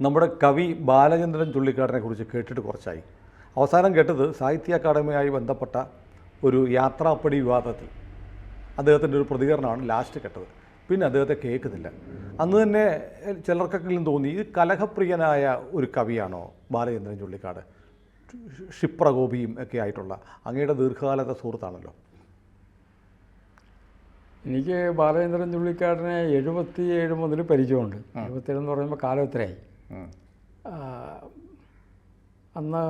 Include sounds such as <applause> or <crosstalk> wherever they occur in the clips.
നമ്മുടെ കവി ബാലചന്ദ്രൻ ചുള്ളിക്കാടിനെ കുറിച്ച് കേട്ടിട്ട് കുറച്ചായി. അവസാനം കേട്ടത് സാഹിത്യ അക്കാദമിയായി ബന്ധപ്പെട്ട ഒരു യാത്രാപ്പടി വിവാദത്തിൽ. അദ്ദേഹത്തിന്റെ ഒരു പ്രതികരണമാണ് ലാസ്റ്റ് കേട്ടത്. പിന്നെ അദ്ദേഹത്തെ കേൾക്കുന്നില്ല. അന്ന് തന്നെ ചിലർക്കെങ്കിലും തോന്നി ഇത് കലഹപ്രിയനായ ഒരു കവിയാണോ ബാലചന്ദ്രൻ ചുള്ളിക്കാട്? ക്ഷിപ്രകോപിയും ഒക്കെ ആയിട്ടുള്ള അങ്ങയുടെ ദീർഘകാലത്തെ സുഹൃത്താണല്ലോ. എനിക്ക് ബാലചന്ദ്രൻ ചുള്ളിക്കാടിനെ എഴുപത്തി ഏഴ് മുതൽ പരിചയമുണ്ട്. എഴുപത്തേഴ് എന്ന് പറയുമ്പോൾ കാലം എത്രയായി? അന്ന്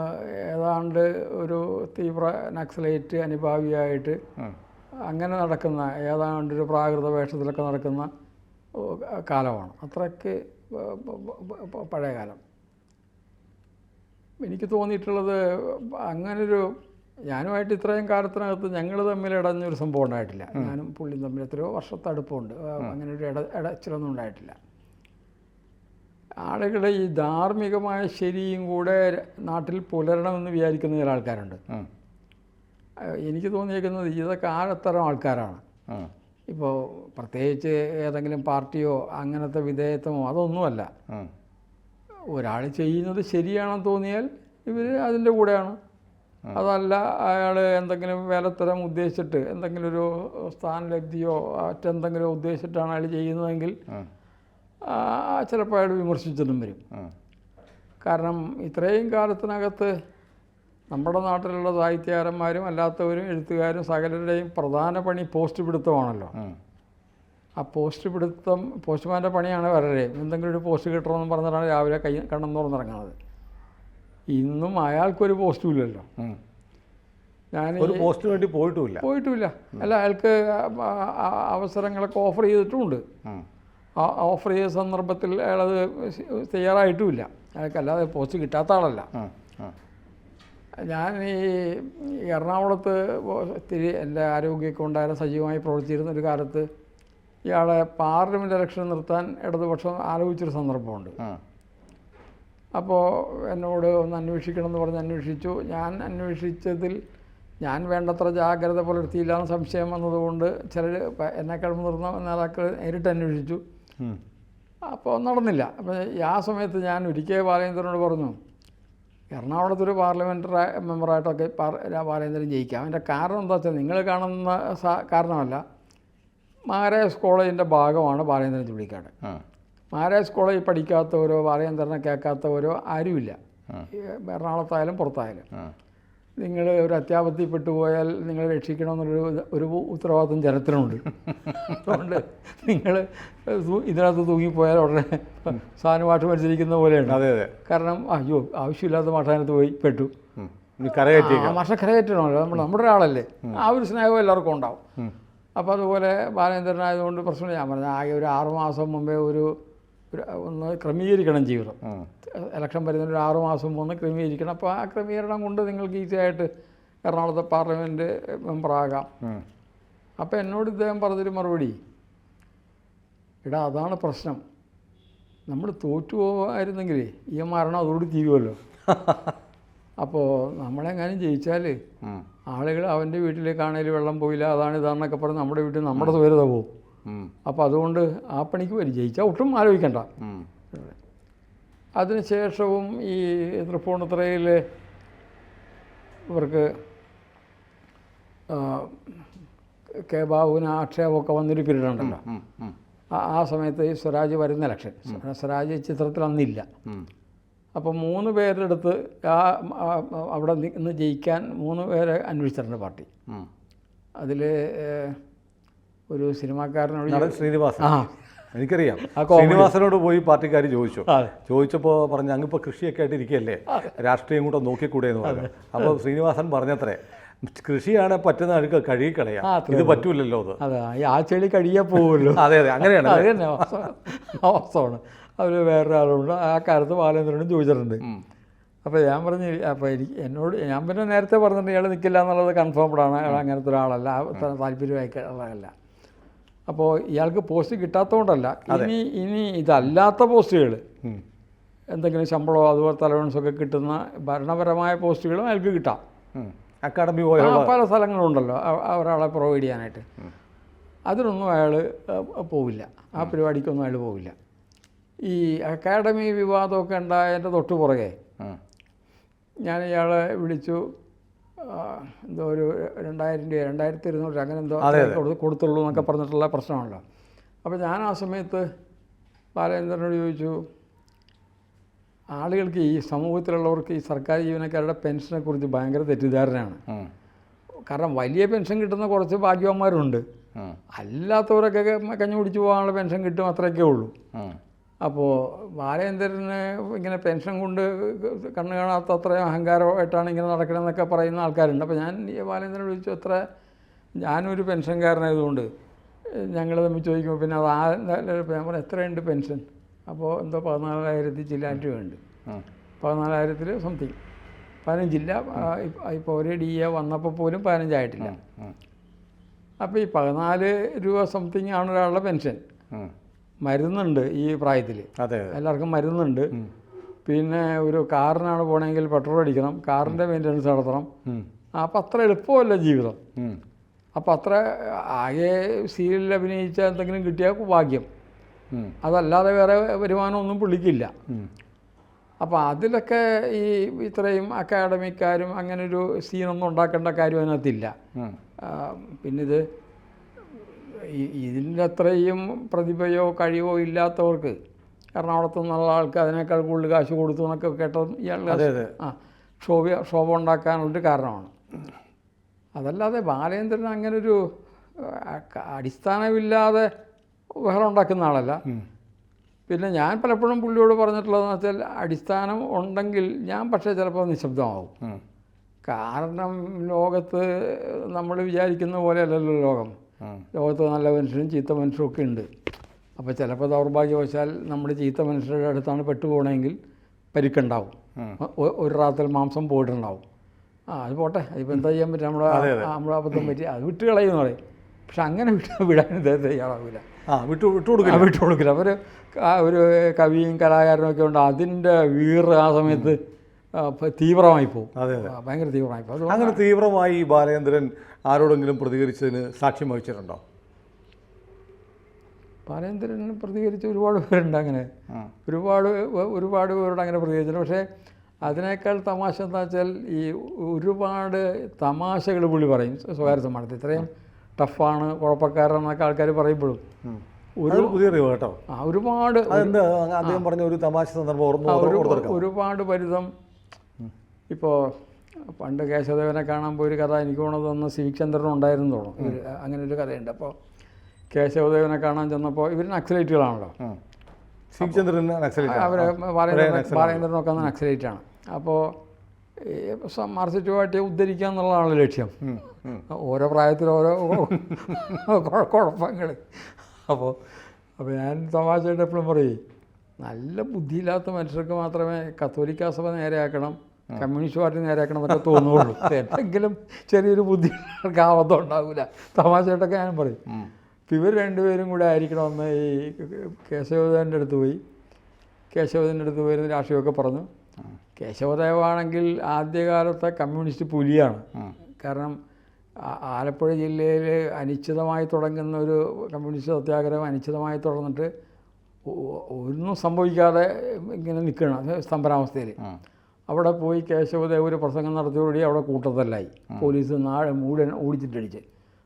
ഏതാണ്ട് ഒരു തീവ്ര നക്സലേറ്റ് അനുഭാവിയായിട്ട് അങ്ങനെ നടക്കുന്ന ഏതാണ്ട് ഒരു പ്രാകൃത വേഷത്തിലൊക്കെ നടക്കുന്ന കാലമാണ്. അത്രയ്ക്ക് പഴയ കാലം. എനിക്ക് തോന്നിയിട്ടുള്ളത് അങ്ങനൊരു ഞാനുമായിട്ട് ഇത്രയും കാലത്തിനകത്ത് ഞങ്ങൾ തമ്മിൽ ഇടഞ്ഞൊരു സംഭവം ഉണ്ടായിട്ടില്ല. ഞാനും പുള്ളിയും തമ്മിൽ എത്രയോ വർഷത്തെ അടുപ്പമുണ്ട് അങ്ങനെ ഒരു ഇട ഇടച്ചിലൊന്നും ഉണ്ടായിട്ടില്ല. ആളുകൾ ഈ ധാർമ്മികമായ ശരിയും കൂടെ നാട്ടിൽ പുലരണമെന്ന് വിചാരിക്കുന്ന ചില ആൾക്കാരുണ്ട്. എനിക്ക് തോന്നിയേക്കുന്നത് ഇതൊക്കെ ആഴത്തരം ആൾക്കാരാണ്. ഇപ്പോൾ പ്രത്യേകിച്ച് ഏതെങ്കിലും പാർട്ടിയോ അങ്ങനത്തെ വിധേയത്വമോ അതൊന്നുമല്ല. ഒരാൾ ചെയ്യുന്നത് ശരിയാണെന്ന് തോന്നിയാൽ ഇവർ അതിന്റെ കൂടെയാണ്. അതല്ല അയാൾ എന്തെങ്കിലും വേലത്തരം ഉദ്ദേശിച്ചിട്ട് എന്തെങ്കിലും ഒരു സ്ഥാനലബ്ധിയോ മറ്റെന്തെങ്കിലും ഉദ്ദേശിച്ചിട്ടാണ് അയാൾ ചെയ്യുന്നതെങ്കിൽ ചിലപ്പോൾ അയാൾ വിമർശിച്ചതും വരും. കാരണം ഇത്രയും കാലത്തിനകത്ത് നമ്മുടെ നാട്ടിലുള്ള സാഹിത്യകാരന്മാരും അല്ലാത്തവരും എഴുത്തുകാരും സകലരുടെയും പ്രധാന പണി പോസ്റ്റ് പിടുത്തമാണല്ലോ ആ പോസ്റ്റ് പിടുത്തം പോസ്റ്റ്മാന്റെ പണിയാണ് വളരെ എന്തെങ്കിലും ഒരു പോസ്റ്റ് കിട്ടണമെന്ന് പറഞ്ഞിട്ടാണ് രാവിലെ കൈ കണ്ണം തുറന്നിറങ്ങുന്നത് ഇന്നും അയാൾക്കൊരു പോസ്റ്റും ഇല്ലല്ലോ ഞാൻ ഒരു പോസ്റ്റിന് വേണ്ടി പോയിട്ടുമില്ല. പോയിട്ടുമില്ല. അല്ല അയാൾക്ക് അവസരങ്ങളൊക്കെ ഓഫർ ചെയ്തിട്ടുമുണ്ട്. ഓഫർ ചെയ്ത സന്ദർഭത്തിൽ അയാളത് തയ്യാറായിട്ടുമില്ല അയാൾക്കല്ലാതെ പോസ്റ്റ് കിട്ടാത്ത ആളല്ല. ഞാൻ ഈ എറണാകുളത്ത് ഒത്തിരി എന്റെ ആരോഗ്യമൊക്കെ ഉണ്ടായാലും സജീവമായി പ്രവർത്തിച്ചിരുന്ന ഒരു കാലത്ത് ഇയാളെ പാർലമെന്റ് ഇലക്ഷൻ നിർത്താൻ ഇടതുപക്ഷം ആലോചിച്ചൊരു സന്ദർഭമുണ്ട്. അപ്പോൾ എന്നോട് ഒന്ന് അന്വേഷിക്കണം എന്ന് പറഞ്ഞ് അന്വേഷിച്ചു ഞാൻ അന്വേഷിച്ചതിൽ ഞാൻ വേണ്ടത്ര ജാഗ്രത പുലർത്തിയില്ല എന്ന് സംശയം വന്നതുകൊണ്ട് ചിലർ എന്നെക്കാൾ മുതിർന്ന നേതാക്കൾ നേരിട്ട് അന്വേഷിച്ചു. അപ്പോൾ നടന്നില്ല. അപ്പോൾ ആ സമയത്ത് ഞാൻ ഒരിക്കൽ ബാലേന്ദ്രനോട് പറഞ്ഞു എറണാകുളത്തൊരു പാർലമെന്ററി മെമ്പറായിട്ടൊക്കെ ബാലേന്ദ്രൻ ജയിക്കാം. അതിന്റെ കാരണം എന്താ വെച്ചാൽ നിങ്ങൾ കാണുന്ന കാരണമല്ല മഹാരാജ് കോളേജിന്റെ ഭാഗമാണ് ബാലേന്ദ്രൻ ചുള്ളിക്കാട്. മഹാരാജ് കോളേജിൽ പഠിക്കാത്തവരോ ബാലേന്ദ്രനെ കേൾക്കാത്തവരോ ആരുമില്ല. എറണാകുളത്തായാലും പുറത്തായാലും. നിങ്ങൾ ഒരു അത്യാപത്തിപ്പെട്ടു പോയാൽ നിങ്ങളെ രക്ഷിക്കണമെന്നുള്ളൊരു ഒരു ഉത്തരവാദിത്വം ജനത്തിനുണ്ട്. അതുകൊണ്ട് നിങ്ങൾ ഇതിനകത്ത് തൂങ്ങിപ്പോയാൽ ഉടനെ സാധനമായിട്ട് മത്സരിക്കുന്ന പോലെയാണ് അതെ അതെ. കാരണം അയ്യോ ആവശ്യമില്ലാത്ത മാഷാനത്ത് പോയി പെട്ടു. മാഷ കരകയറ്റണമല്ലോ നമ്മൾ നമ്മുടെ ഒരാളല്ലേ. ആ ഒരു സ്നേഹം എല്ലാവർക്കും ഉണ്ടാവും. അപ്പോൾ അതുപോലെ ബാലേന്ദ്രനായതുകൊണ്ട് പ്രശ്നം ഞാൻ പറഞ്ഞു ആകെ ഒരു ആറുമാസം മുമ്പേ ഒരു ഒന്ന് ക്രമീകരിക്കണം ജീവിതം. ഇലക്ഷൻ വരുന്നതിന് ഒരു ആറ് മാസം മുമ്പ് ക്രമീകരിക്കണം അപ്പോൾ ആ ക്രമീകരണം കൊണ്ട് നിങ്ങൾക്ക് ഈസിയായിട്ട് എറണാകുളത്തെ പാർലമെന്റ് മെമ്പറാകാം. അപ്പോൾ എന്നോട് ഇദ്ദേഹം പറഞ്ഞൊരു മറുപടി എടാ അതാണ് പ്രശ്നം നമ്മൾ തോറ്റു പോകുമായിരുന്നെങ്കിൽ ഈ മരണം അതോട് തീരുമല്ലോ <laughs> അപ്പോൾ നമ്മളെങ്ങാനും ജയിച്ചാൽ. ആളുകൾ അവന്റെ വീട്ടിലേക്കാണേലും വെള്ളം പോയില്ല അതാണ് ഇതാണെന്നൊക്കെ പറഞ്ഞ് നമ്മുടെ വീട്ടിൽ നമ്മുടെ സ്വരത പോകും. അപ്പോൾ അതുകൊണ്ട് ആ പണിക്ക് വരും ജയിച്ചാൽ ഒട്ടും ആലോചിക്കണ്ട. അതിനുശേഷവും ഈ തൃപ്പൂണിത്രയിൽ ഇവർക്ക് കെ ബാബുവിന് ആക്ഷേപമൊക്കെ വന്നൊരു പീരീഡ് ഉണ്ടല്ലോ. ആ- സമയത്ത് ഈ സ്വരാജ് വരുന്ന ഇലക്ഷൻ. സ്വരാജ് ചിത്രത്തിൽ അന്നില്ല. അപ്പം അപ്പോൾ മൂന്ന് പേരുടെ അടുത്ത് ആ അവിടെ നിന്ന് ജയിക്കാൻ മൂന്ന് പേരെ അന്വേഷിച്ചിട്ടുണ്ട് പാർട്ടി. അതിൽ ഒരു സിനിമാക്കാരനോട് ശ്രീനിവാസൻ. ആ. എനിക്കറിയാം. ആ ശ്രീനിവാസനോട് പോയി പാർട്ടിക്കാർ ചോദിച്ചു. ചോദിച്ചപ്പോൾ പറഞ്ഞു അങ്ങിപ്പോൾ കൃഷിയൊക്കെ ആയിട്ട് ഇരിക്കുകയല്ലേ രാഷ്ട്രീയം കൂടെ നോക്കിക്കൂടെ എന്ന് പറഞ്ഞു അപ്പോൾ ശ്രീനിവാസൻ പറഞ്ഞത്രേ കൃഷിയാണ് പറ്റുന്ന അഴുക്ക് കഴുകി കളയാം ഇത് പറ്റൂലല്ലോ അത്. ആ ചെളി കഴിയാ പോവുമല്ലോ അതെ അതെ അങ്ങനെയാണ് അത് തന്നെ അവസ്ഥമാണ് അവർ വേറൊരാളുണ്ട് ആ കാലത്ത് ബാലേന്ദ്രനും ചോദിച്ചിട്ടുണ്ട്. അപ്പോൾ ഞാൻ പറഞ്ഞു അപ്പോൾ എനിക്ക് എന്നോട് ഞാൻ പിന്നെ നേരത്തെ പറഞ്ഞിട്ടുണ്ട് ഇയാൾ നിൽക്കില്ല എന്നുള്ളത് കൺഫേംഡാണ് അയാൾ അങ്ങനത്തെ ഒരാളല്ല താല്പര്യമായി ഉള്ളതല്ല അപ്പോൾ ഇയാൾക്ക് പോസ്റ്റ് കിട്ടാത്തതുകൊണ്ടല്ല ഇനി ഇനി ഇതല്ലാത്ത പോസ്റ്റുകൾ എന്തെങ്കിലും ശമ്പളമോ അതുപോലെ അലവൻസൊക്കെ കിട്ടുന്ന ഭരണപരമായ പോസ്റ്റുകളും അയാൾക്ക് കിട്ടാം. അക്കാഡമി പല സ്ഥലങ്ങളുണ്ടല്ലോ. ഒരാളെ പ്രൊവൈഡ് ചെയ്യാനായിട്ട്. അതിനൊന്നും അയാൾ പോവില്ല. ആ പരിപാടിക്കൊന്നും അയാൾ പോവില്ല. ഈ അക്കാഡമി വിവാദമൊക്കെ ഉണ്ടായതിന്റെ തൊട്ടു പുറകെ ഞാൻ ഇയാളെ വിളിച്ചു. എന്തോ ഒരു രണ്ടായിരം രൂപ രണ്ടായിരത്തി ഇരുന്നൂറ് രൂപ അങ്ങനെ എന്തോ അതെ. കൊടുത്തുള്ളൂ എന്നൊക്കെ പറഞ്ഞിട്ടുള്ള പ്രശ്നമാണല്ലോ. അപ്പോൾ ഞാൻ ആ സമയത്ത് ബാലേന്ദ്രനോട് ചോദിച്ചു ആളുകൾക്ക് ഈ സമൂഹത്തിലുള്ളവർക്ക് ഈ സർക്കാർ ജീവനക്കാരുടെ പെൻഷനെക്കുറിച്ച് ഭയങ്കര തെറ്റിദ്ധാരണയാണ്. കാരണം വലിയ പെൻഷൻ കിട്ടുന്ന കുറച്ച് ഭാഗ്യവാന്മാരുണ്ട്. അല്ലാത്തവരൊക്കെ കഞ്ഞി കുടിച്ച് പോകാനുള്ള പെൻഷൻ കിട്ടും അത്രയൊക്കെ ഉള്ളൂ. അപ്പോൾ ബാലേന്ദ്രന് ഇങ്ങനെ പെൻഷൻ കൊണ്ട് കണ്ണു കാണാത്ത അത്രയും അഹങ്കാരമായിട്ടാണ് ഇങ്ങനെ നടക്കണമെന്നൊക്കെ പറയുന്ന ആൾക്കാരുണ്ട്. അപ്പോൾ ഞാൻ ഈ ബാലേന്ദ്രനെ വിളിച്ചു അത്ര ഞാനൊരു പെൻഷൻകാരനായതുകൊണ്ട് ഞങ്ങൾ തമ്മിൽ ചോദിക്കുമ്പോൾ പിന്നെ അത് ആ ഞാൻ പറഞ്ഞു എത്രയുണ്ട് പെൻഷൻ? അപ്പോൾ എന്തോ പതിനാലായിരത്തി ചില്ലാൻ രൂപയുണ്ട്. പതിനാലായിരത്തിൽ സംതിങ്. പതിനഞ്ചില്ല ഇപ്പോൾ ഒരേ ഡി എ വന്നപ്പോൾ പോലും പതിനഞ്ചായിട്ടില്ല. അപ്പോൾ ഈ പതിനാല് രൂപ സംതിങ് ആണ് ഒരാളുടെ പെൻഷൻ. മരുന്നുണ്ട് ഈ പ്രായത്തിൽ. അതെ എല്ലാവർക്കും മരുന്നുണ്ട്. പിന്നെ ഒരു കാറിനാണ് പോകണമെങ്കിൽ പെട്രോൾ അടിക്കണം. കാറിന്റെ മെയിന്റനൻസ് നടത്തണം. അപ്പം അത്ര എളുപ്പമല്ല ജീവിതം. അപ്പം അത്ര ആകെ സീരിയലിൽ അഭിനയിച്ച എന്തെങ്കിലും കിട്ടിയാൽ ഭാഗ്യം. അതല്ലാതെ വേറെ വരുമാനമൊന്നും പുള്ളിക്കില്ല. അപ്പോൾ അതിലൊക്കെ ഈ ഇത്രയും അക്കാഡമിക്കാരും അങ്ങനെ ഒരു സീനൊന്നും ഉണ്ടാക്കേണ്ട കാര്യം അതിനകത്തില്ല. ഉം. ആ, പിന്നെ ഇത് ഈ- ഇതിന്റെ അത്രയും പ്രതിഭയോ കഴിവോ ഇല്ലാത്തവർക്ക് എറണാകുളത്ത് നിന്നുള്ള ആൾക്ക് അതിനേക്കാൾ കൂടുതൽ കാശ് കൊടുത്തു എന്നൊക്കെ കേട്ടത് ഇയാളുടെ അതെ അതെ. ആ ക്ഷോഭ ക്ഷോഭം ഉണ്ടാക്കാനുള്ളൊരു കാരണമാണ്. അതല്ലാതെ ബാലേന്ദ്രൻ അങ്ങനൊരു ഒരു അടിസ്ഥാനമില്ലാതെ ബഹളം ഉണ്ടാക്കുന്ന ആളല്ല. പിന്നെ ഞാൻ പലപ്പോഴും പുള്ളിയോട് പറഞ്ഞിട്ടുള്ളതെന്ന് വെച്ചാൽ അടിസ്ഥാനം ഉണ്ടെങ്കിൽ ഞാൻ പക്ഷേ ചിലപ്പോൾ നിശബ്ദമാകും കാരണം ലോകത്ത് നമ്മൾ വിചാരിക്കുന്ന പോലെയല്ലല്ലോ ലോകം. ലോകത്ത് നല്ല മനുഷ്യരും ചീത്ത മനുഷ്യരും ഒക്കെ ഉണ്ട്. അപ്പോൾ ചിലപ്പോൾ ദൗർഭാഗ്യവശാൽ നമ്മുടെ ചീത്ത മനുഷ്യരുടെ അടുത്താണ് പെട്ടുപോകണമെങ്കിൽ പരിക്കുണ്ടാവും. ഒരു റാത്തിൽ മാംസം പോയിട്ടുണ്ടാവും. ആ അത് പോട്ടെ. അതിപ്പോൾ എന്താ ചെയ്യാൻ പറ്റും നമ്മുടെ. നമ്മുടെ അബദ്ധം പറ്റി അത് വിട്ട് കളയുമെന്ന് പറയും. പക്ഷെ അങ്ങനെ വിട്ട് <laughs> വിടാൻ ഇദ്ദേഹത്തെ തയ്യാറാവില്ല ആ വിട്ടു വിട്ടു കൊടുക്കില്ല. വിട്ടു കൊടുക്കില്ല. അവർ ഒരു കവിയും കലാകാരനും ഒക്കെ ഉണ്ട്. അതിന്റെ വീറ് ആ സമയത്ത് തീവ്രമായി പോകും. അതെ ഭയങ്കര തീവ്രമായി പോകും. അങ്ങനെ തീവ്രമായി ബാലചന്ദ്രൻ ബാലേന്ദ്രൻ ആരോടെങ്കിലും പ്രതികരിച്ചതിന് സാക്ഷ്യം വഹിച്ചിട്ടുണ്ടോ? ബാലചന്ദ്രൻ പ്രതികരിച്ച് ഒരുപാട് പേരുണ്ട് അങ്ങനെ. ഒരുപാട് ഒരുപാട് പേരോട് അങ്ങനെ പ്രതികരിച്ചിട്ടുണ്ട്. പക്ഷേ അതിനേക്കാൾ തമാശ എന്താ വെച്ചാൽ ഈ ഒരുപാട് തമാശകൾ പുള്ളി പറയും സ്വകാര്യ സമ്മാനത്തിൽ. ഇത്രയും ടഫാണ് കുഴപ്പക്കാരെന്നൊക്കെ ആൾക്കാർ പറയുമ്പോഴും. ഒരു പുതിയ അറിവ് കേട്ടോ. ആ ഒരുപാട് അദ്ദേഹം പറഞ്ഞ ഒരു തമാശ സന്ദർഭം ഒരുപാട് പരിതം ഇപ്പോൾ പണ്ട് കേശവദേവനെ കാണാൻ പോയൊരു കഥ എനിക്ക് തോന്നുന്നത് സിവിക് ചന്ദ്രനും ഉണ്ടായിരുന്നു തോന്നുന്നു ഇവർ അങ്ങനെ ഒരു കഥയുണ്ട്. അപ്പോൾ കേശവദേവനെ കാണാൻ ചെന്നപ്പോൾ ഇവർ നക്സലൈറ്റുകളാണല്ലോ. സിവിക് ചന്ദ്രൻ അവർ ബാലേന്ദ്രനൊക്കെ അന്ന് നക്സലൈറ്റാണ്. അപ്പോൾ മാർസിറ്റ് പാർട്ടിയെ ഉദ്ധരിക്കുക എന്നുള്ളതാണ് ലക്ഷ്യം. ഓരോ പ്രായത്തിൽ ഓരോ കുഴപ്പങ്ങൾ അപ്പോൾ അപ്പോൾ ഞാൻ തമാശയായിട്ട് എപ്പോഴും പറയും നല്ല ബുദ്ധിയില്ലാത്ത മനുഷ്യർക്ക് മാത്രമേ കത്തോലിക്കാ സഭ നേരെയാക്കണം. കമ്മ്യൂണിസ്റ്റ് പാർട്ടി നേരാക്കണമെന്നൊക്കെ തോന്നുള്ളൂ എന്തെങ്കിലും <laughs> ചെറിയൊരു ബുദ്ധി ആവത്തം ഉണ്ടാവില്ല തമാശയായിട്ടൊക്കെ ഞാൻ പറയും. അപ്പം ഇവർ രണ്ടുപേരും കൂടെ ആയിരിക്കണമെന്ന് ഈ കേശവദേവന്റെ അടുത്ത് പോയി. കേശവദേവന്റെ അടുത്ത് പോയിരുന്ന രാഷ്ട്രീയമൊക്കെ പറഞ്ഞു. കേശവദേവാണെങ്കിൽ ആദ്യകാലത്തെ കമ്മ്യൂണിസ്റ്റ് പുലിയാണ്. കാരണം ആലപ്പുഴ ജില്ലയിൽ അനിശ്ചിതമായി തുടങ്ങുന്ന ഒരു കമ്മ്യൂണിസ്റ്റ് സത്യാഗ്രഹം അനിശ്ചിതമായി തുടർന്നിട്ട് ഒന്നും സംഭവിക്കാതെ ഇങ്ങനെ നിൽക്കണം സ്തംഭനാവസ്ഥയിൽ. അവിടെ പോയി കേശവദേവ് ഒരു പ്രസംഗം നടത്തിയോടുകൂടി അവിടെ കൂട്ടത്തല്ലായി. പോലീസ് നാളെ മൂടൻ ഓടിച്ചിട്ടടിച്ച്.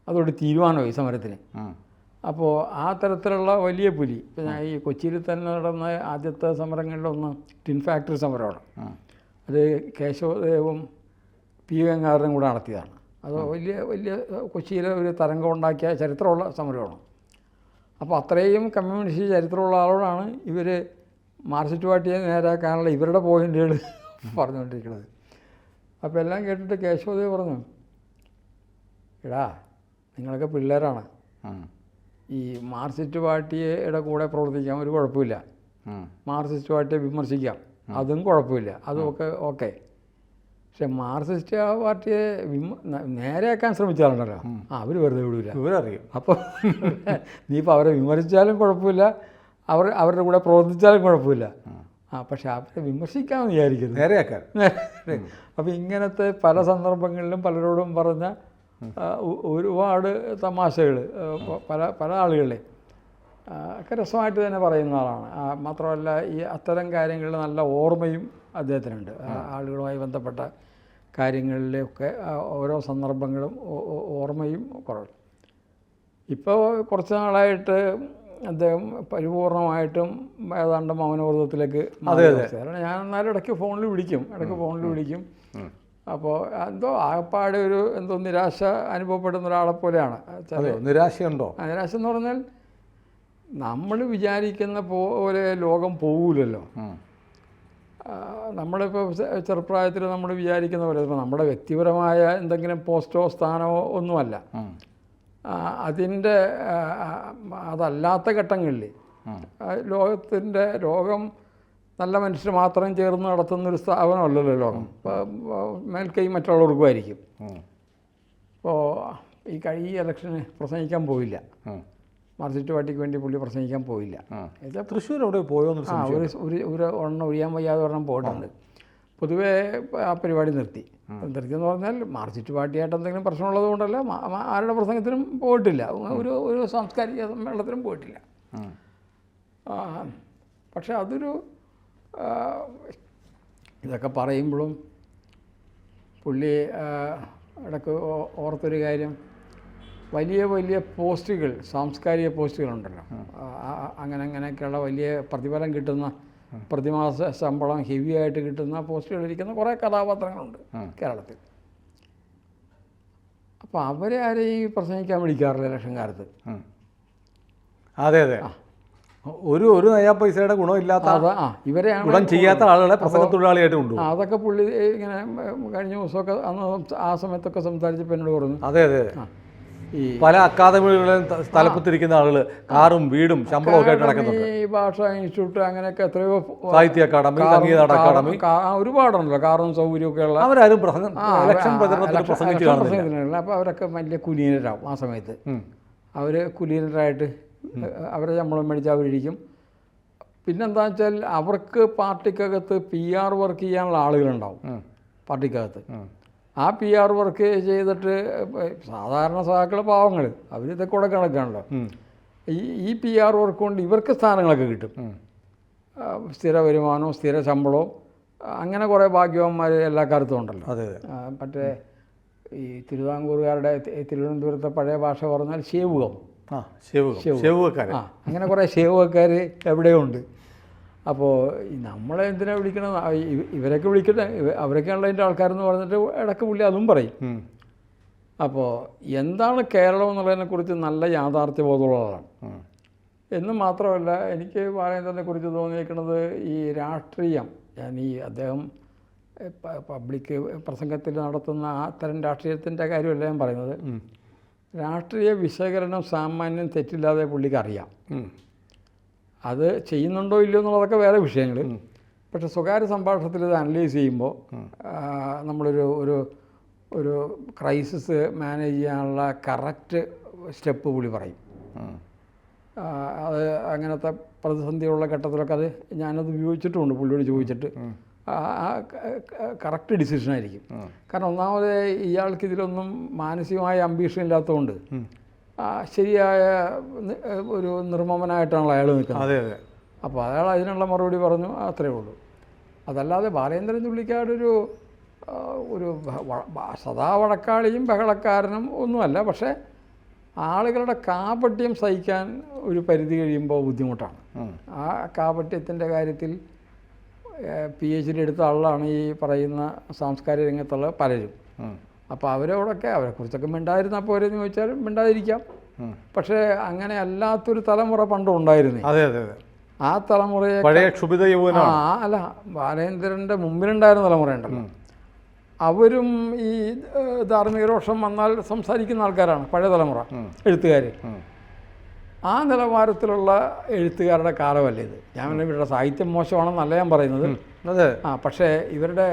അതോട് തീരുമാനമായി സമരത്തിന്. അപ്പോൾ ആ തരത്തിലുള്ള വലിയ പുലി പിന്നെ ഈ കൊച്ചിയിൽ തന്നെ നടന്ന ആദ്യത്തെ സമരങ്ങളിലൊന്ന് ടിൻ ഫാക്ടറി സമരമാണ് അത് കേശവദേവും പി വെങ്ങാറിനും കൂടെ നടത്തിയതാണ്. അത് വലിയ വലിയ കൊച്ചിയിലെ ഒരു തരംഗം ഉണ്ടാക്കിയ ചരിത്രമുള്ള സമരമാണ്. അപ്പോൾ അത്രയും കമ്മ്യൂണിസ്റ്റ് ചരിത്രമുള്ള ആളോടാണ് ഇവർ മാർസിറ്റ് പാർട്ടിയെ നേരാക്കാനുള്ള ഇവരുടെ പോയിന്റുകൾ പറഞ്ഞുകൊണ്ടിരിക്കുന്നത്. അപ്പോൾ എല്ലാം കേട്ടിട്ട് കേശവദേവ് പറഞ്ഞു എടാ നിങ്ങളൊക്കെ പിള്ളേരാണ്. ഈ മാർസിസ്റ്റ് പാർട്ടിയുടെ കൂടെ പ്രവർത്തിക്കാൻ ഒരു കുഴപ്പമില്ല. മാർസിസ്റ്റ് മാർക്സിസ്റ്റ് പാർട്ടിയെ വിമർശിക്കാം അതും കുഴപ്പമില്ല അതുമൊക്കെ ഓക്കെ. പക്ഷെ മാർസിസ്റ്റ് ആ പാർട്ടിയെ വിമ നേരെയാക്കാൻ ശ്രമിച്ചാലുണ്ടല്ലോ. അവർ വെറുതെ വിടില്ല ഇവരറിയും. അപ്പോൾ <laughs> നീ ഇപ്പോൾ അവരെ വിമർശിച്ചാലും കുഴപ്പമില്ല അവർ അവരുടെ കൂടെ പ്രവർത്തിച്ചാലും കുഴപ്പമില്ല. ആ പക്ഷെ അവരെ വിമർശിക്കാമെന്ന് വിചാരിക്കരുത്. നേരെയാക്കാൻ <laughs> അപ്പോൾ ഇങ്ങനത്തെ പല സന്ദർഭങ്ങളിലും പലരോടും പറഞ്ഞ ഒരുപാട് തമാശകൾ പല പല ആളുകളെ ഒക്കെ രസമായിട്ട് തന്നെ പറയുന്ന ആളാണ്. മാത്രമല്ല ഈ അത്തരം കാര്യങ്ങളിൽ നല്ല ഓർമ്മയും അദ്ദേഹത്തിനുണ്ട്. ആളുകളുമായി ബന്ധപ്പെട്ട കാര്യങ്ങളിലൊക്കെ ഓരോ സന്ദർഭങ്ങളും ഓർമ്മയും കുറവ്. ഇപ്പോൾ കുറച്ച് നാളായിട്ട് അദ്ദേഹം പരിപൂർണമായിട്ടും ഏതാണ്ട് മൗനവ്രതത്തിലേക്ക് ഞാൻ എന്നാലും ഇടയ്ക്ക് ഫോണിൽ വിളിക്കും. ഇടയ്ക്ക് ഫോണിൽ വിളിക്കും. അപ്പോൾ എന്തോ ആകപ്പാടെ ഒരു എന്തോ നിരാശ അനുഭവപ്പെടുന്ന ഒരാളെ പോലെയാണ്. നിരാശയുണ്ടോ? നിരാശ എന്ന് പറഞ്ഞാൽ നമ്മൾ വിചാരിക്കുന്ന പോലെ ലോകം പോകൂലല്ലോ. നമ്മളിപ്പോൾ ചെറുപ്രായത്തിൽ നമ്മൾ വിചാരിക്കുന്ന പോലെ ഇപ്പോൾ നമ്മുടെ വ്യക്തിപരമായ എന്തെങ്കിലും പോസ്റ്റോ സ്ഥാനമോ ഒന്നുമല്ല. അതിന്റെ അതല്ലാത്ത ഘട്ടങ്ങളിൽ. ലോകത്തിന്റെ ലോകം നല്ല മനുഷ്യർ മാത്രം ചേർന്ന് നടത്തുന്നൊരു സ്ഥാപനമല്ലല്ലോ ലോകം. ഇപ്പോൾ മേൽക്കൈ മറ്റുള്ളവർക്കുമായിരിക്കും. ഇപ്പോൾ ഈ കഴിഞ്ഞ ഇലക്ഷന് പ്രസംഗിക്കാൻ പോയില്ല. മാർസിറ്റ് പാർട്ടിക്ക് വേണ്ടി പുള്ളി പ്രസംഗിക്കാൻ പോയില്ല. തൃശ്ശൂർ അവിടെ പോയോ ആ ഒരു ഒരു ഒരു ഒരെണ്ണം ഒഴിയാൻ വയ്യാതെ ഒരെണ്ണം പോയിട്ടുണ്ട്. പൊതുവേ ആ പരിപാടി നിർത്തി. എന്ന് പറഞ്ഞാൽ മാർജിറ്റ് പാർട്ടിയായിട്ട് എന്തെങ്കിലും പ്രശ്നമുള്ളത് കൊണ്ടല്ല ആരുടെ പ്രസംഗത്തിനും പോയിട്ടില്ല. ഒരു ഒരു സാംസ്കാരിക സമ്മേളനത്തിനും പോയിട്ടില്ല. പക്ഷെ അതൊരു ഇതൊക്കെ പറയുമ്പോഴും പുള്ളി ഇടയ്ക്ക് ഇടയ്ക്ക് ഓർത്തൊരു കാര്യം. വലിയ വലിയ പോസ്റ്റുകൾ സാംസ്കാരിക പോസ്റ്റുകളുണ്ടല്ലോ. അങ്ങനെ അങ്ങനെയൊക്കെയുള്ള വലിയ പ്രതിഫലം കിട്ടുന്ന പ്രതിമാസ ശമ്പളം ഹെവി ആയിട്ട് കിട്ടുന്ന പോസ്റ്റുകളിരിക്കുന്ന കുറേ കഥാപാത്രങ്ങളുണ്ട് കേരളത്തിൽ. അപ്പോൾ അവരെ ആരെയും പ്രസംഗിക്കാൻ വിളിക്കാറില്ല ഇലക്ഷൻ കാലത്ത്. അതെ അതെ. ഒരു ഒരു നയാ പൈസയുടെ ഗുണമില്ലാത്ത ഇവരെയാണ് ഗുണം ചെയ്യാത്ത ആളുകളെ പ്രസംഗ തൊഴിലാളിയായിട്ട് കൊണ്ടുപോകും. അതൊക്കെ പുള്ളി ഇങ്ങനെ കഴിഞ്ഞ ദിവസമൊക്കെ അന്ന് ആ സമയത്തൊക്കെ സംസാരിച്ചപ്പോൾ എന്നോട് പറഞ്ഞു. അതെ അതെ പല അക്കാദമികളിലും തലപ്പത്തിരിക്കുന്ന ആളുകൾ കാറും വീടും ശമ്പളവും ഒക്കെ ആയിട്ട് നടക്കുന്നുണ്ട്. ഈ ഭാഷ ഇൻസ്റ്റിറ്റ്യൂട്ട് അങ്ങനെയൊക്കെ എത്രയോ സാഹിത്യ അക്കാദമി സംഗീത അക്കാദമി. ഒരുപാടുണ്ടല്ലോ കാറും സൗകര്യമൊക്കെ ഉള്ള അവരാരും പ്രസംഗം ഇലക്ഷൻ പ്രചരണത്തിൽ പ്രസംഗിച്ചു കാണുന്നില്ല. അപ്പോൾ അവരൊക്കെ വലിയ കുലീനരാകും ആ സമയത്ത്. അവർ കുലീനരായിട്ട് അവരെ ശമ്പളം മേടിച്ച് അവരിരിക്കും പിന്നെന്താ വെച്ചാൽ അവർക്ക് പാർട്ടിക്കകത്ത് പി ആർ വർക്ക് ചെയ്യാനുള്ള ആളുകളുണ്ടാവും. പാർട്ടിക്കകത്ത്. ആ പി ആർ വർക്ക് ചെയ്തിട്ട് സാധാരണ സഹാക്കൾ പാവങ്ങൾ അവരിതൊക്കെ കൂടെ കണക്കാണല്ലോ. ഈ ഈ പി ആർ വർക്ക് കൊണ്ട് ഇവർക്ക് സ്ഥാനങ്ങളൊക്കെ കിട്ടും. സ്ഥിര വരുമാനവും സ്ഥിര ശമ്പളവും അങ്ങനെ കുറേ ഭാഗ്യവന്മാർ എല്ലാ കാലത്തും ഉണ്ടല്ലോ. അതെ മറ്റേ ഈ തിരുവിതാംകൂറുകാരുടെ തിരുവനന്തപുരത്തെ പഴയ ഭാഷ പറഞ്ഞാൽ ശേവുകം. ആ ശിവകം. ശിവകാരൻ ആ അങ്ങനെ കുറേ ശേവുകക്കാർ എവിടെയോ ഉണ്ട് അപ്പോൾ നമ്മളെ എന്തിനാ ഇവ- ഇവരൊക്കെ വിളിക്കട്ടെ. അവരൊക്കെയാണല്ലോ അതിന്റെ ആൾക്കാരെന്ന് പറഞ്ഞിട്ട് ഇടയ്ക്ക് പുള്ളി അതും പറയും. അപ്പോൾ എന്താണ് കേരളം എന്നുള്ളതിനെക്കുറിച്ച് നല്ല യാഥാർത്ഥ്യബോധമുള്ളതാണ് ഉം. എന്ന് മാത്രമല്ല എനിക്ക് ബാലേന്ദ്രനെ കുറിച്ച് തോന്നിയിരിക്കുന്നത് ഈ രാഷ്ട്രീയം. ഞാൻ ഈ അദ്ദേഹം പബ്ലിക് പ്രസംഗത്തിൽ നടത്തുന്ന ആ തരം രാഷ്ട്രീയത്തിന്റെ കാര്യമല്ല ഞാൻ പറയുന്നത്. രാഷ്ട്രീയ വിശകലനം സാമാന്യം തെറ്റില്ലാതെ പുള്ളിക്ക് അറിയാം. അത് ചെയ്യുന്നുണ്ടോ ഇല്ലയോ എന്നുള്ളതൊക്കെ വേറെ വിഷയങ്ങൾ പക്ഷേ സ്വകാര്യ സംഭാഷണത്തിൽ ഇത് അനലൈസ് ചെയ്യുമ്പോൾ നമ്മളൊരു ഒരു ഒരു ക്രൈസിസ് മാനേജ് ചെയ്യാനുള്ള കറക്റ്റ് സ്റ്റെപ്പ് പുള്ളി പറയും. അത് അങ്ങനത്തെ പ്രതിസന്ധിയുള്ള ഘട്ടത്തിലൊക്കെ അത് ഞാനത് ഉപയോഗിച്ചിട്ടുമുണ്ട് പുള്ളിയോട് ചോദിച്ചിട്ട്. ആ കറക്റ്റ് ഡിസിഷനായിരിക്കും കാരണം ഒന്നാമത് ഇയാൾക്ക് ഇതിലൊന്നും മാനസികമായ അംബീഷൻ ഇല്ലാത്തതുകൊണ്ട് ശരിയായ ഒരു നിർമ്മമനായിട്ടാണല്ലോ അയാൾ നിൽക്കുന്നത്. അതെ അതെ. അപ്പോൾ അയാൾ അതിനുള്ള മറുപടി പറഞ്ഞു അത്രേ ഉള്ളൂ. അതല്ലാതെ ബാലേന്ദ്രൻ ചുള്ളിക്കാടൊരു ഒരു സദാ വടക്കാളിയും ബഹളക്കാരനും ഒന്നുമല്ല. പക്ഷേ ആളുകളുടെ കാപട്യം സഹിക്കാൻ ഒരു പരിധി കഴിയുമ്പോൾ ബുദ്ധിമുട്ടാണ്. ആ കാപട്യത്തിന്റെ കാര്യത്തിൽ പി എച്ച് ഡി എടുത്ത ആളാണ് ഈ പറയുന്ന സാംസ്കാരിക രംഗത്തുള്ള പലരും. അപ്പോൾ അവരോടൊക്കെ അവരെക്കുറിച്ചൊക്കെ മിണ്ടായിരുന്നാൽ പോരെന്ന് ചോദിച്ചാൽ മിണ്ടാതിരിക്കാം. പക്ഷേ അങ്ങനെ അല്ലാത്തൊരു തലമുറ പണ്ടും ഉണ്ടായിരുന്നേ. അതെ അതെ അതെ. ആ തലമുറയെ പഴയ ക്ഷുഭിത ആ അല്ല ബാലേന്ദ്രന്റെ മുമ്പിലുണ്ടായിരുന്ന തലമുറയുണ്ടല്ലോ അവരും ഈ ധാർമ്മിക രോഷം വന്നാൽ സംസാരിക്കുന്ന ആൾക്കാരാണ് പഴയ തലമുറ എഴുത്തുകാർ ആ നിലവാരത്തിലുള്ള എഴുത്തുകാരുടെ കാലമല്ല ഇത്? ഞാൻ ഇവരുടെ സാഹിത്യം മോശമാണെന്നല്ല ഞാൻ പറയുന്നത്. ആ പക്ഷേ ഇവരുടെ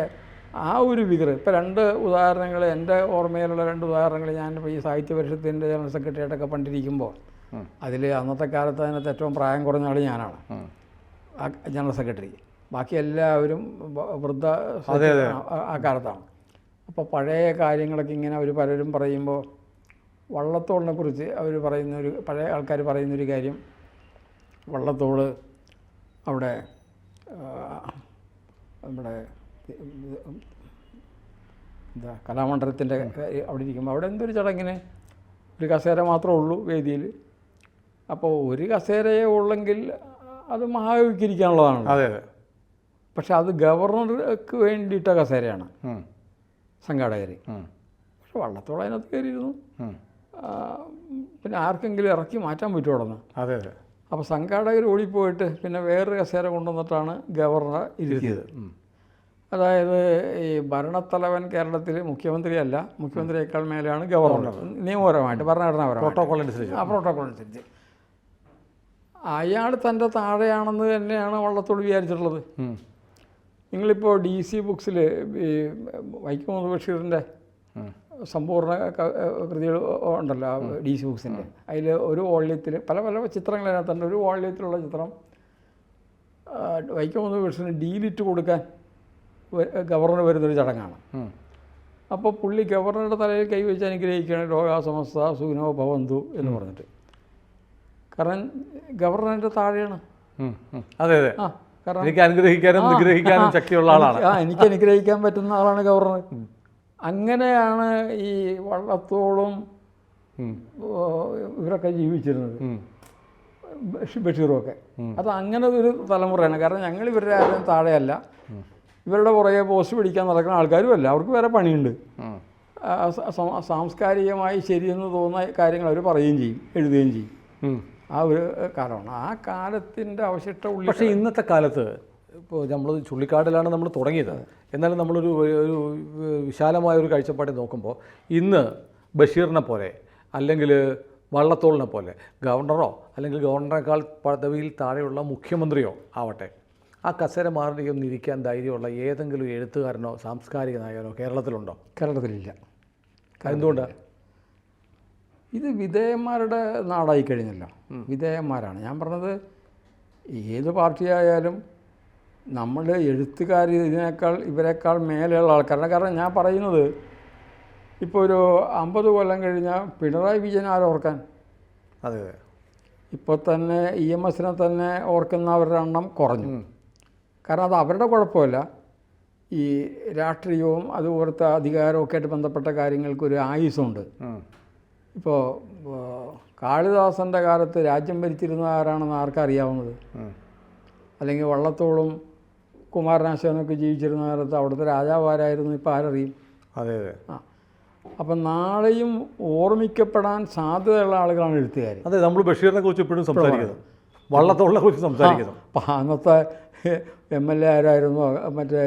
ആ ഒരു വികർ ഇപ്പോൾ രണ്ട് ഉദാഹരണങ്ങൾ എന്റെ ഓർമ്മയിലുള്ള രണ്ട് ഉദാഹരണങ്ങൾ ഞാൻ ഇപ്പോൾ ഈ സാഹിത്യ പരിഷത്തിന്റെ ജനറൽ സെക്രട്ടറി ആയിട്ടൊക്കെ പണ്ടിരിക്കുമ്പോൾ അതിൽ അന്നത്തെ കാലത്ത് അതിനകത്ത് ഏറ്റവും പ്രായം കുറഞ്ഞ ആൾ ഞാനാണ്. ആ ജനറൽ സെക്രട്ടറി. ബാക്കി എല്ലാവരും വൃദ്ധ ആ കാലത്താണ്. അപ്പോൾ പഴയ കാര്യങ്ങളൊക്കെ ഇങ്ങനെ അവർ പലരും പറയുമ്പോൾ വള്ളത്തോളിനെ കുറിച്ച് അവർ പറയുന്ന ഒരു പഴയ ആൾക്കാർ പറയുന്നൊരു കാര്യം വള്ളത്തോൾ അവിടെ നമ്മുടെ എന്താ കലാമണ്ഡലത്തിന്റെ അവിടെ ഇരിക്കുമ്പോൾ അവിടെ എന്തൊരു ചടങ്ങിന് ഒരു കസേര മാത്രമേ ഉള്ളൂ വേദിയിൽ. അപ്പോൾ ഒരു കസേരയെ ഉള്ളെങ്കിൽ അത് മഹാവിക്കിരിക്കാനുള്ളതാണ് അതെ അതെ. പക്ഷെ അത് ഗവർണർക്ക് വേണ്ടിയിട്ട കസേരയാണ്. സംഘാടകർ പക്ഷെ വള്ളത്തോളം അതിനകത്ത് കയറിയിരുന്നു. പിന്നെ ആർക്കെങ്കിലും ഇറക്കി മാറ്റാൻ പറ്റുമോ അവിടെ അതെ അതെ. അപ്പോൾ സംഘാടകർ ഓടിപ്പോയിട്ട് പിന്നെ വേറൊരു കസേര കൊണ്ടുവന്നിട്ടാണ് ഗവർണർ ഇരുത്തിയത്. അതായത് ഈ ഭരണത്തലവൻ കേരളത്തിൽ മുഖ്യമന്ത്രിയല്ല. മുഖ്യമന്ത്രിയേക്കാൾ മേലെയാണ് ഗവർണർ. നിയമപരമായിട്ട് ഭരണഘടനാപരമായിട്ട്. പ്രോട്ടോകോൾ അനുസരിച്ച്. ആ പ്രോട്ടോകോൾ അനുസരിച്ച്. അയാൾ തന്റെ താഴെയാണെന്ന് തന്നെയാണ് വള്ളത്തോട് വിചാരിച്ചിട്ടുള്ളത്. നിങ്ങളിപ്പോൾ ഡി സി ബുക്സിൽ ഈ വൈക്കം മുഹമ്മദ് ബഷീറിന്റെ സമ്പൂർണ കൃതികൾ ഉണ്ടല്ലോ ഡി സി ബുക്സിന്റെ. അതിൽ ഒരു വോള്യത്തിൽ പല പല ചിത്രങ്ങൾ അതിനകത്തുണ്ട്. ഒരു വോള്യത്തിലുള്ള ചിത്രം വൈക്കം മുഹമ്മദ് ബഷീറിന് ഡീലിറ്റ് കൊടുക്കാൻ ഗവർണർ വരുന്നൊരു ചടങ്ങാണ്. അപ്പോൾ പുള്ളി ഗവർണറുടെ തലയിൽ കൈവച്ച് അനുഗ്രഹിക്കുകയാണ് ലോകാസമസ്ത സുഖനോ ഭവന്തു എന്ന് പറഞ്ഞിട്ട്. കാരണം ഗവർണറിന്റെ താഴെയാണ്. അതെ അതെ. ആ കാരണം എനിക്ക് അനുഗ്രഹിക്കാനും നിഗ്രഹിക്കാനും ശക്തിയുള്ള ആളാണ്. ആ എനിക്ക് അനുഗ്രഹിക്കാൻ പറ്റുന്ന ആളാണ് ഗവർണർ. അങ്ങനെയാണ് ഈ വള്ളത്തോളും ഇവരൊക്കെ ജീവിച്ചിരുന്നത്. ബഷീറും ഒക്കെ. അത് അങ്ങനെ ഒരു തലമുറയാണ്. കാരണം ഞങ്ങൾ ഇവരുടെ ആരും താഴെയല്ല. ഇവരുടെ പുറകെ പോസ്റ്റ് പിടിക്കാൻ നടക്കുന്ന ആൾക്കാരും അല്ല. അവർക്ക് വേറെ പണിയുണ്ട്. സാംസ്കാരികമായി ശരിയെന്ന് തോന്നുന്ന കാര്യങ്ങൾ അവർ പറയുകയും ചെയ്യും എഴുതുകയും ചെയ്യും. ആ ഒരു കാലമാണ്. ആ കാലത്തിന്റെ അവശിഷ്ട ഉള്ളി പക്ഷേ ഇന്നത്തെ കാലത്ത് ഇപ്പോൾ നമ്മൾ ചുള്ളിക്കാടിലാണ് നമ്മൾ തുടങ്ങിയത്. എന്നാലും നമ്മളൊരു ഒരു വിശാലമായ ഒരു കാഴ്ചപ്പാടിൽ നോക്കുമ്പോൾ ഇന്ന് ബഷീറിനെ പോലെ അല്ലെങ്കിൽ വള്ളത്തോളിനെ പോലെ ഗവർണറോ അല്ലെങ്കിൽ ഗവർണറേക്കാൾ പദവിയിൽ താഴെയുള്ള മുഖ്യമന്ത്രിയോ ആവട്ടെ ആ കസേര മാറി ഒന്ന് ഇരിക്കാൻ ധൈര്യമുള്ള ഏതെങ്കിലും എഴുത്തുകാരനോ സാംസ്കാരിക നായകനോ കേരളത്തിലുണ്ടോ? കേരളത്തിലില്ല. എന്തുകൊണ്ടാണ് ഇത് വിധേയന്മാരുടെ നാടായി കഴിഞ്ഞല്ലോ. വിധേയന്മാരാണ്. ഞാൻ പറഞ്ഞത് ഏത് പാർട്ടിയായാലും നമ്മൾ എഴുത്തുകാർ ഇതിനേക്കാൾ ഇവരെക്കാൾ മേലെയുള്ള ആൾക്കാരാണ്. കാരണം ഞാൻ പറയുന്നത് ഇപ്പോൾ ഒരു അമ്പത് കൊല്ലം കഴിഞ്ഞാൽ പിണറായി വിജയൻ ആരോർക്കാൻ അതെ അതെ. ഇപ്പോൾ തന്നെ ഇ എം എസിനെ തന്നെ ഓർക്കുന്നവരുടെ എണ്ണം കുറഞ്ഞു. കാരണം അത് അവരുടെ കുഴപ്പമല്ല. ഈ രാഷ്ട്രീയവും അതുപോലത്തെ ഒക്കെ ആയിട്ട് ബന്ധപ്പെട്ട കാര്യങ്ങൾക്ക് ഒരു ആയുസ്സുണ്ട്. ഉം. ഇപ്പോൾ കാളിദാസന്റെ കാലത്ത് രാജ്യം ഭരിച്ചിരുന്ന ആരാണെന്ന് ആർക്കറിയാവുന്നത് അല്ലെങ്കിൽ വള്ളത്തോളും കുമാരനാശാനൊക്കെ ജീവിച്ചിരുന്ന കാലത്ത് അവിടുത്തെ രാജാവ് ആരായിരുന്നു? ഇപ്പോൾ ആരറിയും? അതെ അതെ. ആ. അപ്പം നാളെയും ഓർമ്മിക്കപ്പെടാൻ സാധ്യതയുള്ള ആളുകളാണ് എഴുത്തുകാർ അതെ നമ്മൾ ബഷീറിനെ കുറിച്ച് ഇപ്പോഴും സംസാരിക്കുന്നു. വള്ളത്തോളിനെ കുറിച്ച് സംസാരിക്കുന്നു. അപ്പം അന്നത്തെ എം എൽ എ ആരായിരുന്നോ? മറ്റേ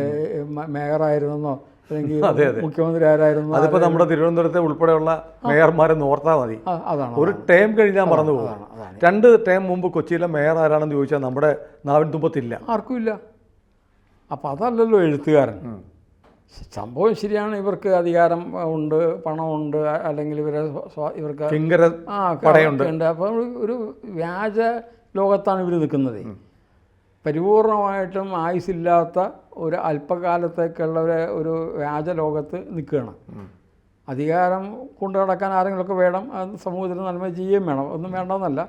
മേയറായിരുന്നോ? അല്ലെങ്കിൽ. മുഖ്യമന്ത്രി ആരായിരുന്നു? അതിപ്പോൾ നമ്മുടെ തിരുവനന്തപുരത്തെ ഉൾപ്പെടെയുള്ള മേയർമാരെ നോർത്താൽ മതി. അതാണ് ഒരു ടേം കഴിഞ്ഞാൽ മറന്നു പോകും. അതാണ് അതാണ്. രണ്ട് ടേം മുമ്പ് കൊച്ചിയിലെ മേയർ ആരാണെന്ന് ചോദിച്ചാൽ നമ്മുടെ നാവിൻ തുമ്പത്തില്ല. ആർക്കുമില്ല. അപ്പം അതല്ലല്ലോ എഴുത്തുകാരൻ. സംഭവം ശരിയാണ്. ഇവർക്ക് അധികാരം ഉണ്ട് പണമുണ്ട് അല്ലെങ്കിൽ ഇവരെ ഇവർക്ക് ആ പടയുണ്ട്. അപ്പോൾ ഒരു വ്യാജ ലോകത്താണ് ഇവർ നിൽക്കുന്നത്. പരിപൂർണമായിട്ടും ആയുസില്ലാത്ത ഒരു അല്പകാലത്തേക്കുള്ള ഒരു ഒരു വ്യാജ ലോകത്ത് നിൽക്കുകയാണ്. അധികാരം കൊണ്ടു നടക്കാൻ ആരെങ്കിലുമൊക്കെ വേണം അത് സമൂഹത്തിന് നന്മ ചെയ്യുകയും വേണം. ഒന്നും വേണ്ടെന്നല്ല.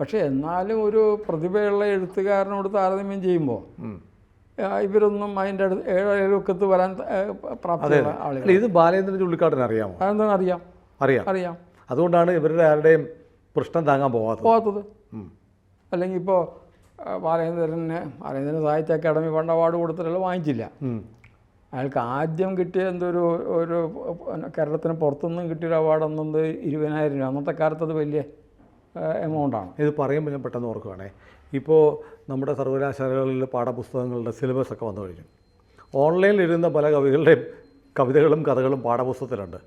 പക്ഷേ എന്നാലും ഒരു പ്രതിഭയുള്ള എഴുത്തുകാരനോട് താരതമ്യം ചെയ്യുമ്പോൾ ഇവരൊന്നും അതിന്റെ അടുത്ത് ഏഴൊക്കത്ത് വരാൻ പ്രാപ്തിയുള്ള ആളുകൾ ഇത് ബാലേന്ദ്രൻ ചുള്ളിക്കാടിന് അറിയാമോ? അതെന്താ അറിയാം. അറിയാം. അറിയാം. അതുകൊണ്ടാണ് ഇവരുടെ ആരുടെയും പ്രശ്നം താങ്ങാൻ പോകാത്തത് പോകാത്തത്. അല്ലെങ്കിൽ ഇപ്പോൾ ബാലചന്ദ്രന് ബാലചന്ദ്രൻ സാഹിത്യ അക്കാദമി ഫണ്ട് അവാർഡ് കൊടുത്തിട്ടല്ല വാങ്ങിച്ചില്ല. അയാൾക്ക് ആദ്യം കിട്ടിയ എന്തൊരു ഒരു കേരളത്തിന് പുറത്തുനിന്നും കിട്ടിയൊരു അവാർഡ് എന്നത് ഇരുപതിനായിരം രൂപ. അന്നത്തെ കാലത്ത് അത് വലിയ എമൗണ്ടാണ് ഇത് പറയുമ്പോൾ ഞാൻ പെട്ടെന്ന് ഓർക്കുകയാണേ. ഇപ്പോൾ നമ്മുടെ സർവകലാശാലകളിൽ പാഠപുസ്തകങ്ങളുടെ സിലബസ് ഒക്കെ വന്നു കഴിഞ്ഞു. ഓൺലൈനിൽ ഇരുന്ന പല കവികളുടെയും കവിതകളും കഥകളും പാഠപുസ്തകത്തിലുണ്ട്.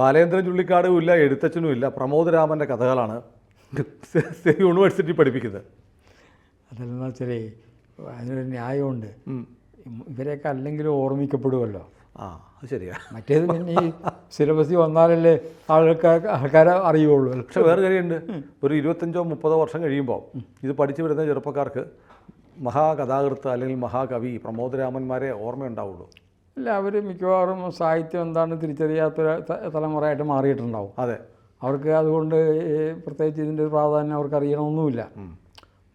ബാലേന്ദ്രൻ ചുള്ളിക്കാടും ഇല്ല എഴുത്തച്ഛനും ഇല്ല പ്രമോദ് രാമന്റെ കഥകളാണ് യൂണിവേഴ്സിറ്റി പഠിപ്പിക്കുന്നത്. അതെന്ന് വെച്ചാൽ അതിനൊരു ന്യായമുണ്ട്. ഇവരെയൊക്കെ അല്ലെങ്കിലും ഓർമ്മിക്കപ്പെടുമല്ലോ ആ അത് ശരിയാ. മറ്റേത് പിന്നെ ഈ സിലബസിൽ വന്നാലല്ലേ ആൾക്കാർ ആൾക്കാരെ അറിയുള്ളൂ. പക്ഷെ വേറെ കാര്യമുണ്ട്. ഒരു ഇരുപത്തഞ്ചോ മുപ്പതോ വർഷം കഴിയുമ്പോൾ ഇത് പഠിച്ചു വരുന്ന ചെറുപ്പക്കാർക്ക് മഹാകഥാകൃത്ത് അല്ലെങ്കിൽ മഹാകവി പ്രമോദരാമന്മാരെ ഓർമ്മയുണ്ടാവുള്ളൂ. അല്ല അവർ മിക്കവാറും സാഹിത്യം എന്താണെന്ന് തിരിച്ചറിയാത്തൊരു തലമുറയായിട്ട് മാറിയിട്ടുണ്ടാവും. അതെ. അവർക്ക് അതുകൊണ്ട് പ്രത്യേകിച്ച് ഇതിന്റെ ഒരു പ്രാധാന്യം അവർക്ക് അറിയണമൊന്നുമില്ല.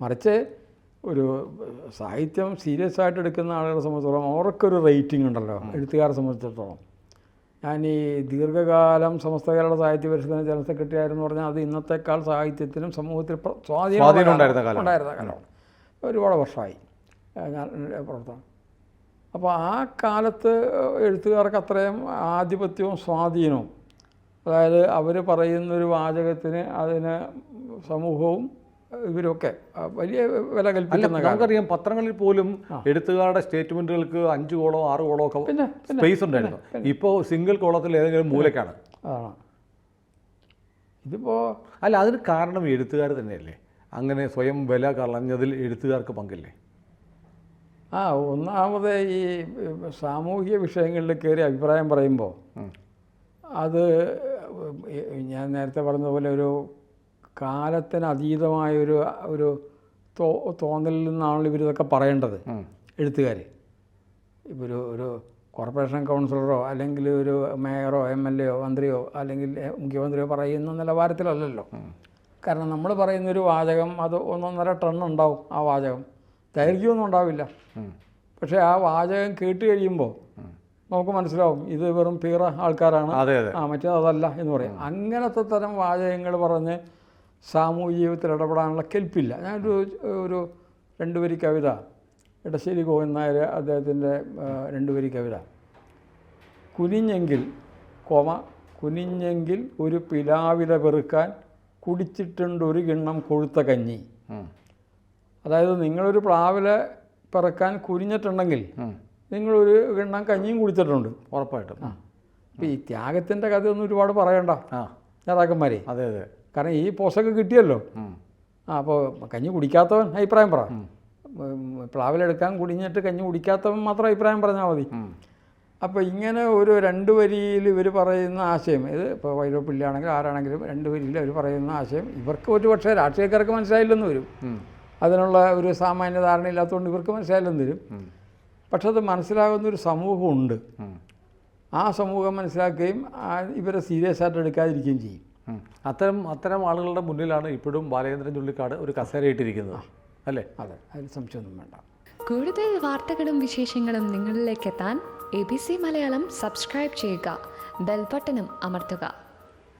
മറിച്ച് ഒരു സാഹിത്യം സീരിയസ് ആയിട്ട് എടുക്കുന്ന ആളുകളെ സംബന്ധിച്ചിടത്തോളം അവർക്കൊരു റേറ്റിംഗ് ഉണ്ടല്ലോ എഴുത്തുകാരെ സംബന്ധിച്ചിടത്തോളം. ഞാൻ ഈ ദീർഘകാലം സമസ്ത കേരള സാഹിത്യ പരിഷത്തിന് ജനറൽ സെക്രട്ടറി ആയിരുന്നു പറഞ്ഞാൽ അത് ഇന്നത്തെക്കാൾ സാഹിത്യത്തിനും സമൂഹത്തിൽ സ്വാധീനം ഉണ്ടായിരുന്ന കാലം. ഉണ്ടായിരുന്ന കാലമാണ്. ഒരുപാട് വർഷമായി ഞാൻ പ്രവർത്തനം. അപ്പോൾ ആ കാലത്ത് എഴുത്തുകാർക്ക് അത്രയും ആധിപത്യവും സ്വാധീനവും അതായത് അവർ പറയുന്നൊരു വാചകത്തിന് അതിന് സമൂഹവും ഇവരൊക്കെ വലിയ വില കൽപ്പിക്കുന്ന നമുക്കറിയാം പത്രങ്ങളിൽ പോലും എഴുത്തുകാരുടെ സ്റ്റേറ്റ്മെന്റുകൾക്ക് അഞ്ച് കോളോ ആറ് കോളോ ഒക്കെ സ്പേസ് ഉണ്ടായിരുന്നു. ഇപ്പോൾ സിംഗിൾ കോളത്തിൽ ഏതെങ്കിലും മൂലക്കാണ്. അതാണ്. ഇതിപ്പോൾ അല്ല അതിന് കാരണം എഴുത്തുകാർ തന്നെയല്ലേ? അങ്ങനെ സ്വയം വില കളഞ്ഞതിൽ എഴുത്തുകാർക്ക് പങ്കില്ലേ? ആ ഒന്നാമത് ഈ സാമൂഹിക വിഷയങ്ങളിൽ കയറി അഭിപ്രായം പറയുമ്പോൾ അത് ഞാൻ നേരത്തെ പറഞ്ഞതുപോലെ ഒരു കാലത്തിന് അതീതമായ ഒരു ഒരു തോ തോന്നലിൽ നിന്നാണല്ലോ ഇവരിതൊക്കെ പറയേണ്ടത്. എഴുത്തുകാർ ഇപ്പോൾ ഒരു ഒരു കോർപ്പറേഷൻ കൗൺസിലറോ അല്ലെങ്കിൽ ഒരു മേയറോ എം എൽ എയോ മന്ത്രിയോ അല്ലെങ്കിൽ മുഖ്യമന്ത്രിയോ പറയുന്ന നിലവാരത്തിലല്ലല്ലോ. കാരണം നമ്മൾ പറയുന്നൊരു വാചകം അത് ഒന്നൊന്നര ടൺ ഉണ്ടാവും ആ വാചകം. ദൈർഘ്യമൊന്നും ഉണ്ടാവില്ല. പക്ഷേ ആ വാചകം കേട്ട് കഴിയുമ്പോൾ നമുക്ക് മനസ്സിലാവും. ഇത് വെറും പീറ ആൾക്കാരാണ്. അതെ അതെ. ആ മറ്റേ അതല്ല എന്ന് പറയും. അങ്ങനത്തെ തരം വാചകങ്ങൾ പറഞ്ഞ് സാമൂഹ്യ ജീവിതത്തിൽ ഇടപെടാനുള്ള കെൽപ്പില്ല. ഞാനൊരു ഒരു രണ്ട് വരി കവിത ഇടശ്ശേരി ഗോവിന്ദൻ നായർ അദ്ദേഹത്തിന്റെ രണ്ടു വരി കവിത. കുനിഞ്ഞെങ്കിൽ കോമ കുനിഞ്ഞെങ്കിൽ ഒരു പിലാവില പെറുക്കാൻ കുടിച്ചിട്ടുണ്ട് ഒരു കിണ്ണം കൊഴുത്ത കഞ്ഞി. അതായത് നിങ്ങളൊരു പ്ലാവില പിറക്കാൻ കുനിഞ്ഞിട്ടുണ്ടെങ്കിൽ. നിങ്ങളൊരു എണ്ണം കഞ്ഞിയും കുടിച്ചിട്ടുണ്ട് ഉറപ്പായിട്ടും. അപ്പോൾ ഈ ത്യാഗത്തിന്റെ കഥയൊന്നും ഒരുപാട് പറയണ്ട. നേതാക്കന്മാരെ. അതെ അതെ. കാരണം ഈ പോസ്റ്റൊക്കെ കിട്ടിയല്ലോ. ആ അപ്പോൾ കഞ്ഞി കുടിക്കാത്തവൻ അഭിപ്രായം പറ. പ്ലാവിലെടുക്കാൻ കുടിഞ്ഞിട്ട് കഞ്ഞി കുടിക്കാത്തവൻ മാത്രം അഭിപ്രായം പറഞ്ഞാൽ മതി. അപ്പോൾ ഇങ്ങനെ ഒരു രണ്ട് വരിയിൽ ഇവർ പറയുന്ന ആശയം ഇത് ഇപ്പോൾ വൈലോപ്പിള്ളിയാണെങ്കിലും ആരാണെങ്കിലും രണ്ട് വരിയിൽ അവർ പറയുന്ന ആശയം ഇവർക്ക് ഒരു പക്ഷേ രാഷ്ട്രീയക്കാർക്ക് മനസ്സിലായില്ലെന്ന് വരും. അതിനുള്ള ഒരു സാമാന്യ ധാരണ ഇല്ലാത്തതുകൊണ്ട് ഇവർക്ക് മനസ്സിലായില്ലെന്ന് വരും. പക്ഷെ അത് മനസ്സിലാകുന്ന ഒരു സമൂഹമുണ്ട്. ആ സമൂഹം മനസ്സിലാക്കുകയും ഇവരെ സീരിയസ് ആയിട്ട് എടുക്കാതിരിക്കുകയും ചെയ്യും. അത്തരം അത്തരം ആളുകളുടെ മുന്നിലാണ് ഇപ്പോഴും ബാലചന്ദ്രൻ ചുള്ളിക്കാട് ഒരു കസേരയിട്ടിരിക്കുന്നത് അല്ലേ? അതെ. അതിൽ സംശയമൊന്നും വേണ്ട. കൂടുതൽ വാർത്തകളും വിശേഷങ്ങളും നിങ്ങളിലേക്ക് എത്താൻ A B C Malayalam subscribe ചെയ്യുക. ബെൽബട്ടനും അമർത്തുക.